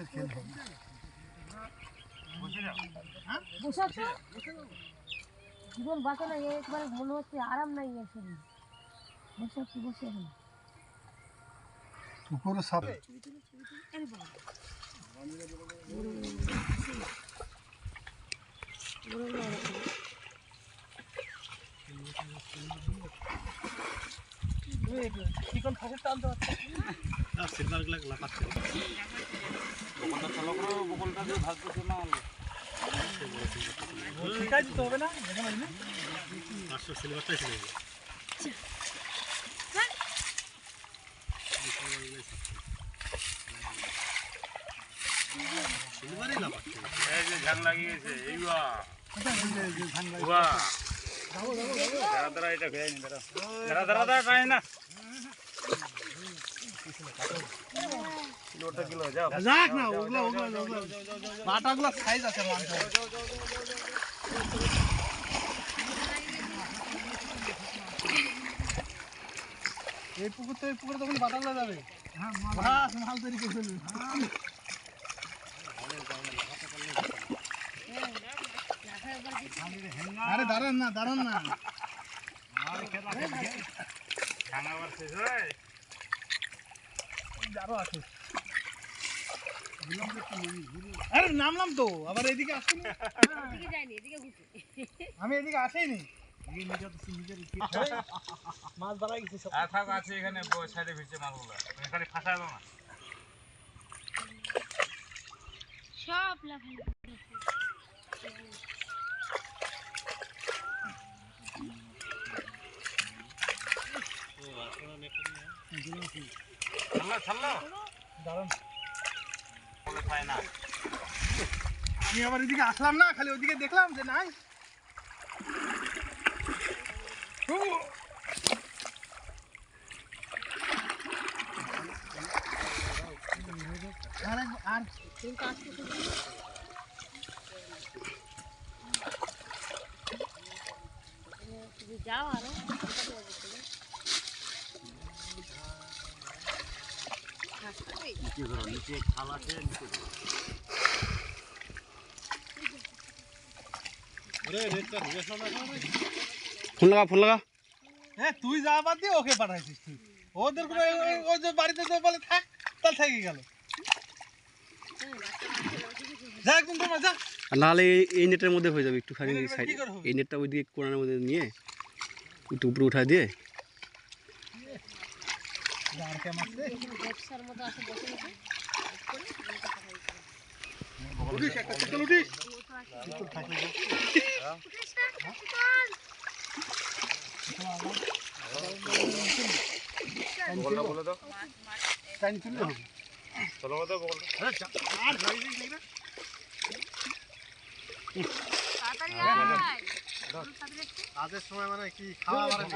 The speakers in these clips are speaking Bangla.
মাছের খেল হবে জীবন বাঁচে না একবার মনে হচ্ছে আরাম নাই এর বসে আছি? বসে এখন উপরে সাপ চিকন ফাঁসের টানতে হচ্ছে শিকাই দিতে হবে না দেখে না এই যে ঝাং লাগিয়েছে এইবা দাঁড়া দাঁড়া এটা খেয়ে নি দাঁড়া দাঁড়া দাঁড়া না কিলোটা কিলো যাও। যাক না ওগুলো ওগুলো ওগুলো। বাটাগুলো সাইজ আছে মাংস। এই পুকুর তো এই পুকুরে তখন বাটাগুলো যাবে। বাস মাল তৈরি করে ফেলবে। আরে দাঁড়ান না দাঁড়ান না। আবার শেষ হয়। আরও আছে। আরে নামলাম তো আবার এদিকে আসেনি? এদিকে যায়নি এদিকে ঘুরছে আমি এদিকে আসেনি মাছ বাড়া গেছে সব আছে এখানে সাইডে ভিজছে মালগুলো। তুমি খালি না। সব লাফাই ছাড়লো ছাড়লো? দাঁড়ান পায় না। আমি আবার এদিকে আসলাম না খালি ওদিকে দেখলাম যে নাই। আর তুমি যাও আরও। নিচে ধরো নিচে খাল আছে নিচে ধরো ফোন লাগা ফোন লাগা। হ্যাঁ তুই যা বাদ দিয়ে ওকে পাঠাইছিস তুই। ওদের কোনো ওই- ওই- ওই যে বাড়িতে যে বলে থাক তার থেকে গেল। যা একদম তোমার যা। নাহলে এই নেটের মধ্যে হয়ে যাবে একটুখানি এবার সাইড এই নেটটা ওইদিকে কোনার মধ্যে নিয়ে একটু উপরে উঠা দিয়ে তাড়াতাড়ি আয়। কাজের সময় মানে কি খাওয়া বাড়া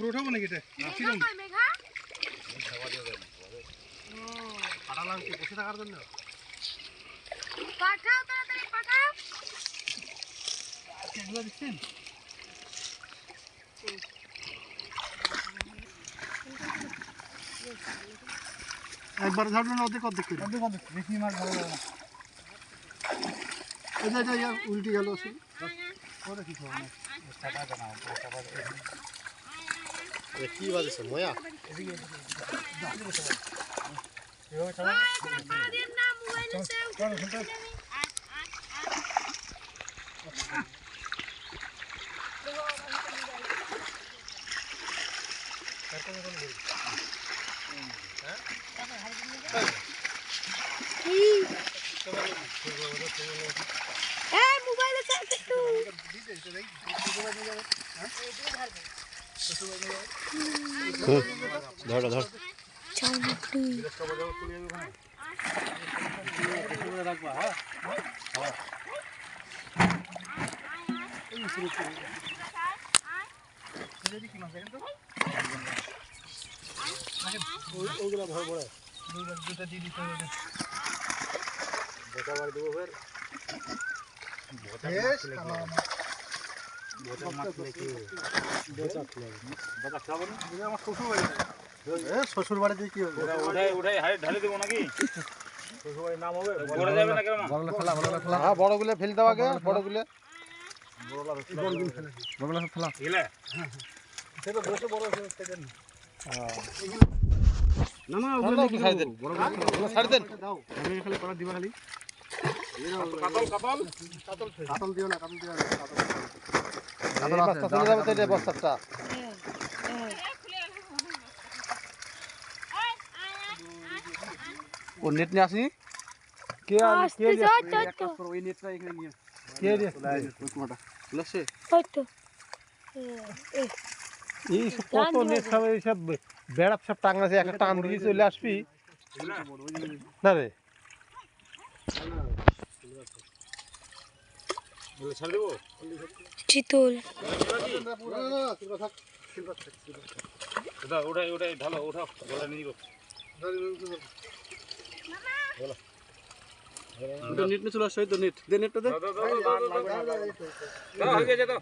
উপরে উঠাবো নাকি এটা? পাঠালাম কি বসে থাকার জন্য? পাঠাও তাড়াতাড়ি পাঠাও। এগুলো দিচ্ছেন একবার ঝাড়লো না অর্ধেক অর্ধেক করে। অর্ধেক অর্ধেক বেশি মাছ ভালো লাগে না এটা এটা উল্টে গেল সে ওটা কি খবর কি বাজেছে ময়া মোবাইলে ধর ধর হ্যাঁ ওইগুলো ভয় বড় দুটো দিয়ে দিতে হবে দেবো ফের বোটা শ্বশুর বাড়ি শ্বশুর বাড়িতে কি হবে? ঢালে দেবো নাকি? না হ্যাঁ বড়গুলো ফেলতে দেওয়া আগে বড়গুলো। গেলে না না ছাড়ি দেন? ছাড়ি দেন। খালি করা দিবা খালি। কাতল কাতল কাতল দিও না কাতল দিও না কাতল বস্তা চলে যাবে তো এটা বস্তাটা। ও নেট নিয়ে আসি কে আসতে যাও তো তো। ওই নেটটা এখানে নিয়ে কে দিয়ে ওই কুমাটা বুঝছে ওই এই সব কত নেট সব এইসব বেড়া সব টাঙাছে একটা টান দিয়ে চলে আসবি। না রে। চিতল উঠাই উঠাই ঢালো উঠাও গলা নিয়ে ওটা নেট নিয়ে চলে ওই তো নেট দে নেটটা হয়ে যাও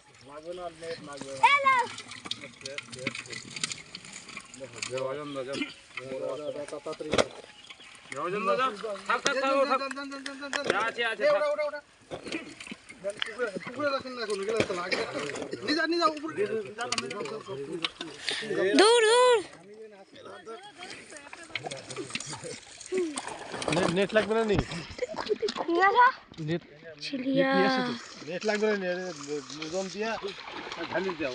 যাও যাও থাক থাক থাক আছে আছে থাক। দূর। দূর নেট লাগবে না নি? নেট ছিলিয়া নেট লাগবে না নি? ওজন দিয়া ঢালি দাও।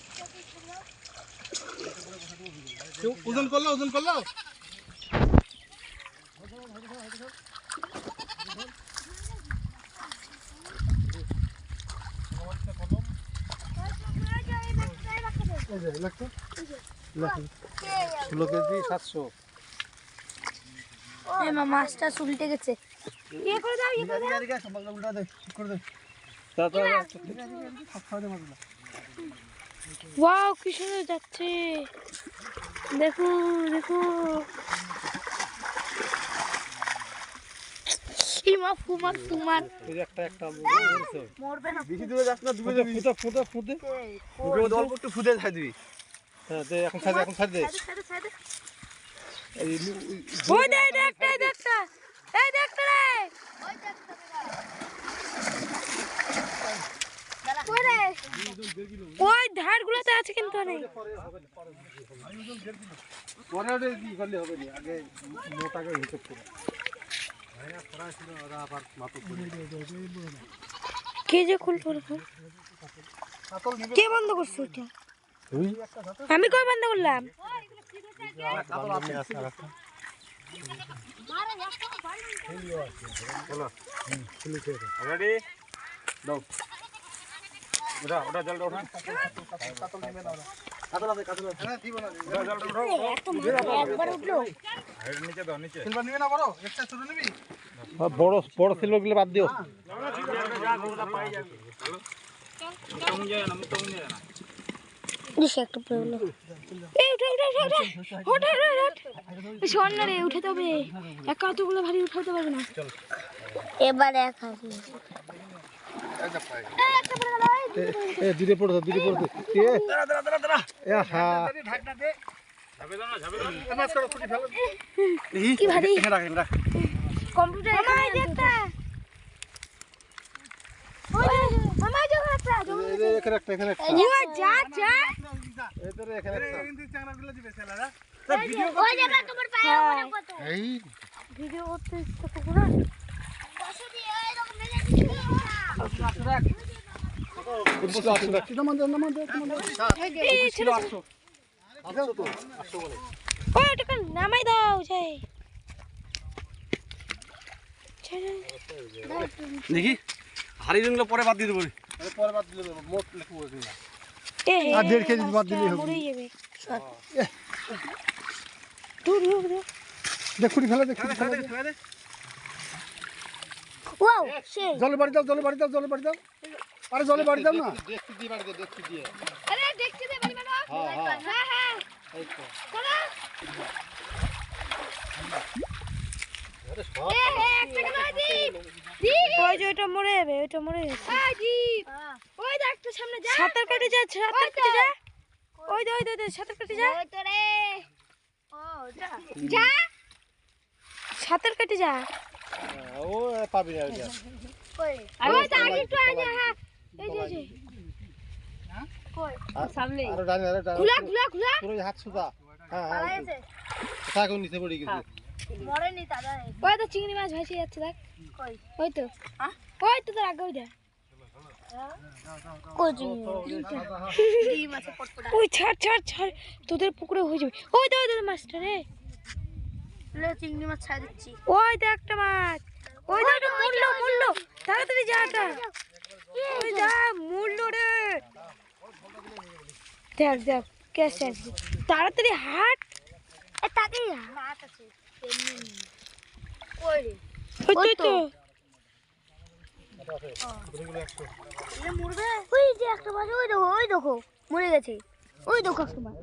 ওজন করল ওজন করল। ষোলো কেজি সাতশো। মাছটা উল্টে গেছে। ইয়ে করে দাও ইয়ে করে দাও। ওয়াও কি সুন্দর যাচ্ছে। দেখো দেখো। এই মা ফুমার ফুমার একটা একটা মরবে না বেশি দূরে যাস না দূরে যাবি। ফুটে ফুটে ফুটে। ওকে একটু দিবি। হ্যাঁ দে এখন ছাড় এখন ছাড় দে। সাইডে সাইডে এই ওই দে দেখটা দেখটা এই দেখটা রে। ওই রে। ওই ধারগুলোতে আছে কিন্তু অনেক কি যে কে বন্ধ করছে আমি কই বন্ধ করলাম? রেডি দাও। ওটা ওটা জলটা উঠা ওটা জলটা উঠাও একবার উঠল হেড নিচে দাও নিচে সিলভার নিবি না বড় একটা ছোট নিবি বড় বড় সিলভারগুলো বাদ দিও। একটা এই উঠে উঠে উঠে উঠে উঠে উঠে শোন না। রে উঠাতে হবে একা অতগুলো ভারী উঠাতে পারবে না এবার এক হাত এ দূরে পড়ে দূরে পড়ে এ এ হ্যাঁ ঝাপে দাও না ঝাপে দাও না। কি ভারী এখানে রাখ এখানে রাখ। কম্পিউটার এখানে দেখতা মামা যখন একটা। এখানে একটা এখানে একটা। যা যা এদের এখানে একটা। ওই যে তোমার পায়ে ওখানে কত এই। ভিডিও করতে ইচ্ছা করব না। এই ছিল ও এটাকে নামাই দাও যাই দেখি হাড়ি রঙগুলো পরে বাদ দিয়ে দেবো। পরে বাদ দিলে মোট আর দেড় কেজি বাদ হবে। দেখুনি ফেলে দেখুনি জলে বাড়ি দাও জলে বাড়ি দাও জলে বাড়ি দাও। আরে জলে বাড়ি দাও না। দেখতে দিয়ে বাড়ি দেখতে দিয়ে। আরে দেখছি দে বাড়ি বাড়া হ্যাঁ হ্যাঁ। চলো। এ একটা কেন দীপ। দীপ। ওই যে ওটা মরে যাবে ওটা মরে গেছে হ্যাঁ দীপ। ওই দেখ একটু সামনে যা। সাঁতার কেটে যা সাঁতার কেটে যা। ওই দে ওই দে ওই দে, সাঁতার কেটে যা। ওই তো রে। ও যা। সাঁতার কেটে যা। ও পাবি না ওইটা। ওই। আগে একটু আগে হ্যাঁ। এই যে এই যে। সামনে আরও ডানে আরও ডানে। খুলা খুলা খুলা পুরো হাত সুদা হ্যাঁ হ্যাঁ থাকুন নিচে পড়ে গেছে? ওই তো চিংড়ি মাছ যাচ্ছে দেখ। ওই তো। ওই তো তোর আগে ওই দেখ। ওই ছাড় ছাড় ছাড়। তোদের পুকুরে হয়ে যাবে। ওই তো ওই মাছটা রে। চিংড়ি মাছ ছাড় দিচ্ছি ওই তো একটা মাছ। ওই তো মূল্য মূল্য। তাড়াতাড়ি যা। দেখ দেখ কেসে তাড়াতাড়ি হাট। এ তাড়াতাড়ি হাট। আছে ওই তো তো। ওই যে একটা মাছ ওই দেখো ওই দেখো। মরে গেছে। ওই দেখো একটা মাছ।